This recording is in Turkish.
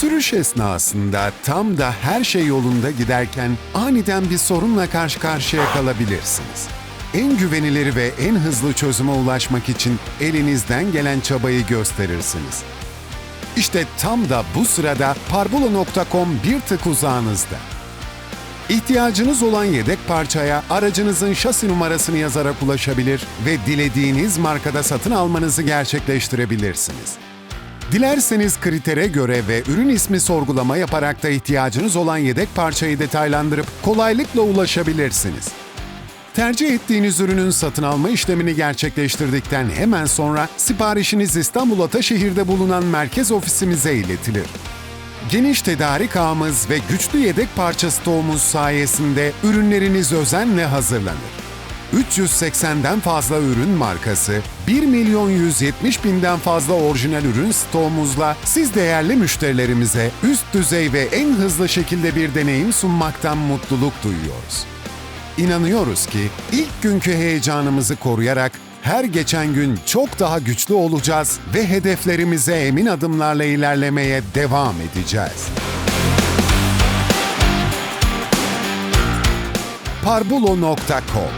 satış esnasında tam da her şey yolunda giderken aniden bir sorunla karşı karşıya kalabilirsiniz. En güvenilir ve en hızlı çözüme ulaşmak için elinizden gelen çabayı gösterirsiniz. İşte tam da bu sırada parbulo.com bir tık uzağınızda. İhtiyacınız olan yedek parçaya aracınızın şasi numarasını yazarak ulaşabilir ve dilediğiniz markada satın almanızı gerçekleştirebilirsiniz. Dilerseniz kritere göre ve ürün ismi sorgulama yaparak da ihtiyacınız olan yedek parçayı detaylandırıp kolaylıkla ulaşabilirsiniz. Tercih ettiğiniz ürünün satın alma işlemini gerçekleştirdikten hemen sonra siparişiniz İstanbul Ataşehir'de bulunan merkez ofisimize iletilir. Geniş tedarik ağımız ve güçlü yedek parça stoğumuz sayesinde ürünleriniz özenle hazırlanır. 380'den fazla ürün markası, 1 milyon 170 binden fazla orijinal ürün stoğumuzla siz değerli müşterilerimize üst düzey ve en hızlı şekilde bir deneyim sunmaktan mutluluk duyuyoruz. İnanıyoruz ki ilk günkü heyecanımızı koruyarak her geçen gün çok daha güçlü olacağız ve hedeflerimize emin adımlarla ilerlemeye devam edeceğiz. parbulo.com